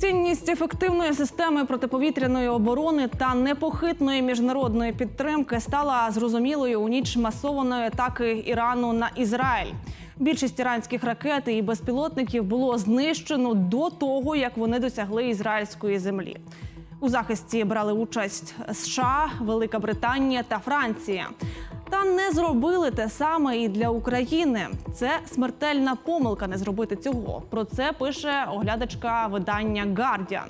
Цінність ефективної системи протиповітряної оборони та непохитної міжнародної підтримки стала зрозумілою у ніч масованої атаки Ірану на Ізраїль. Більшість іранських ракет і безпілотників було знищено до того, як вони досягли ізраїльської землі. У захисті брали участь США, Велика Британія та Франція. Та не зробили те саме і для України. Це смертельна помилка не зробити цього. Про це пише оглядачка видання Guardian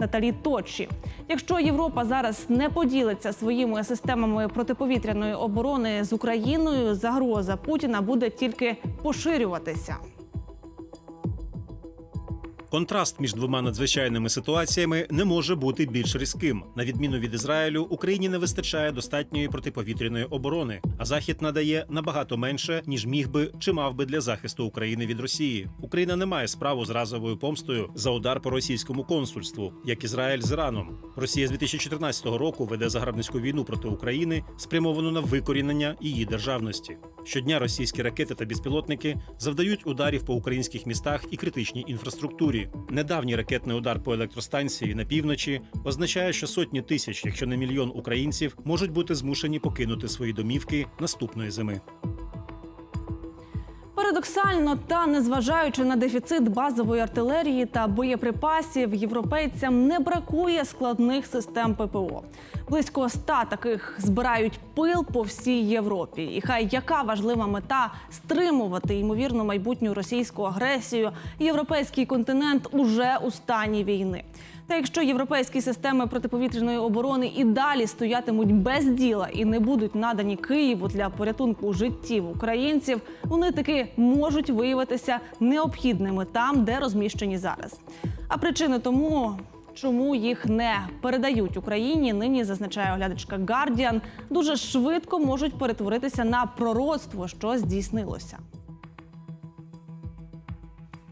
Наталі Точі. Якщо Європа зараз не поділиться своїми системами протиповітряної оборони з Україною, загроза Путіна буде тільки поширюватися. Контраст між двома надзвичайними ситуаціями не може бути більш різким. На відміну від Ізраїлю, Україні не вистачає достатньої протиповітряної оборони, а Захід надає набагато менше, ніж міг би чи мав би для захисту України від Росії. Україна не має справу з разовою помстою за удар по російському консульству, як Ізраїль з Іраном. Росія з 2014 року веде загарбницьку війну проти України, спрямовану на викорінення її державності. Щодня російські ракети та безпілотники завдають ударів по українських містах і критичній інфраструктурі. Недавній ракетний удар по електростанції на півночі означає, що сотні тисяч, якщо не мільйон українців, можуть бути змушені покинути свої домівки наступної зими. Парадоксально та незважаючи на дефіцит базової артилерії та боєприпасів, європейцям не бракує складних систем ППО. Близько ста таких збирають пил по всій Європі. І хай яка важлива мета стримувати ймовірну майбутню російську агресію, європейський континент уже у стані війни. Та якщо європейські системи протиповітряної оборони і далі стоятимуть без діла і не будуть надані Києву для порятунку життів українців, вони таки можуть виявитися необхідними там, де розміщені зараз. А причини тому. Чому їх не передають Україні? Нині зазначає оглядачка Guardian, дуже швидко можуть перетворитися на пророцтво, що здійснилося.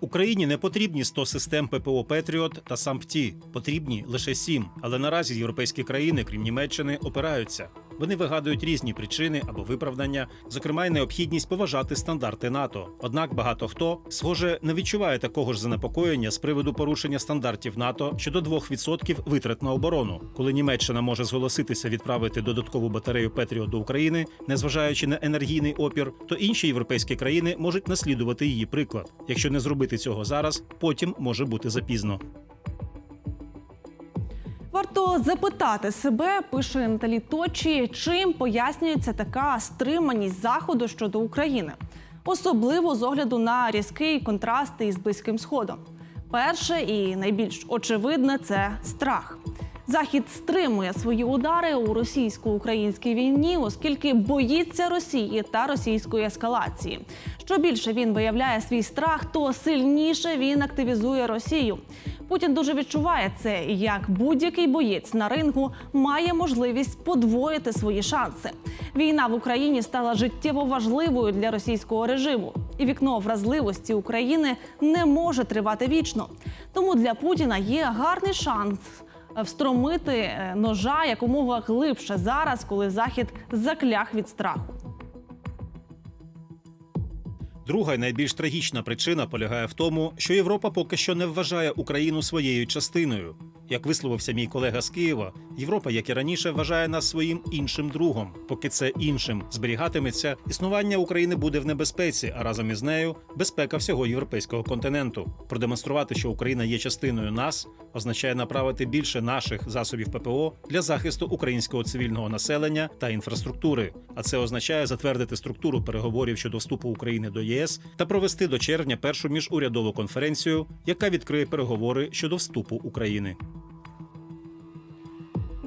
Україні не потрібні 100 систем ППО Петріот та САМПТІ. Потрібні лише 7. Але наразі європейські країни, крім Німеччини, опираються. Вони вигадують різні причини або виправдання, зокрема й необхідність поважати стандарти НАТО. Однак багато хто, схоже, не відчуває такого ж занепокоєння з приводу порушення стандартів НАТО щодо 2% витрат на оборону, коли Німеччина може зголоситися відправити додаткову батарею Петріот до України, незважаючи на енергійний опір, то інші європейські країни можуть наслідувати її приклад. Якщо не зробити цього зараз, потім може бути запізно. Запитати себе, пише Наталі Точі, чим пояснюється така стриманість заходу щодо України, особливо з огляду на різкий контраст із близьким сходом. Перше і найбільш очевидне це страх. Захід стримує свої удари у російсько-українській війні, оскільки боїться Росії та російської ескалації. Що більше він виявляє свій страх, то сильніше він активізує Росію. Путін дуже відчуває це, як будь-який боєць на рингу має можливість подвоїти свої шанси. Війна в Україні стала життєво важливою для російського режиму, і вікно вразливості України не може тривати вічно. Тому для Путіна є гарний шанс встромити е, ножа якомога глибше зараз, коли захід заклях від страху. Друга і найбільш трагічна причина полягає в тому, що Європа поки що не вважає Україну своєю частиною. Як висловився мій колега з Києва, Європа, як і раніше, вважає нас своїм іншим другом. Поки це іншим зберігатиметься, існування України буде в небезпеці, а разом із нею безпека всього європейського континенту. Продемонструвати, що Україна є частиною нас, означає направити більше наших засобів ППО для захисту українського цивільного населення та інфраструктури. А це означає затвердити структуру переговорів щодо вступу України до ЄС та провести до червня першу міжурядову конференцію, яка відкриє переговори щодо вступу України.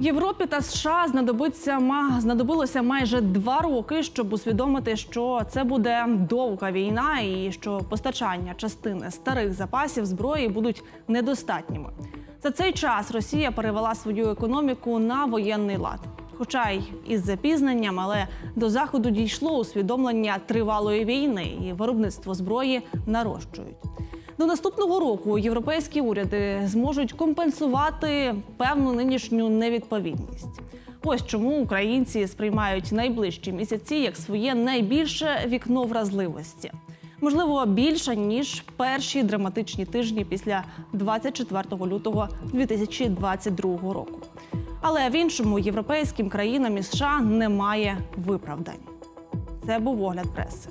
Європі та США знадобиться знадобилося майже два роки, щоб усвідомити, що це буде довга війна, і що постачання частини старих запасів зброї будуть недостатніми. За цей час Росія перевела свою економіку на воєнний лад. Хоча й із запізненням, але до заходу дійшло усвідомлення тривалої війни, і виробництво зброї нарощують. До наступного року європейські уряди зможуть компенсувати певну нинішню невідповідність. Ось чому українці сприймають найближчі місяці як своє найбільше вікно вразливості. Можливо, більше ніж перші драматичні тижні після 24 лютого 2022 року. Але в іншому європейським країнам і США немає виправдань. Це був огляд преси.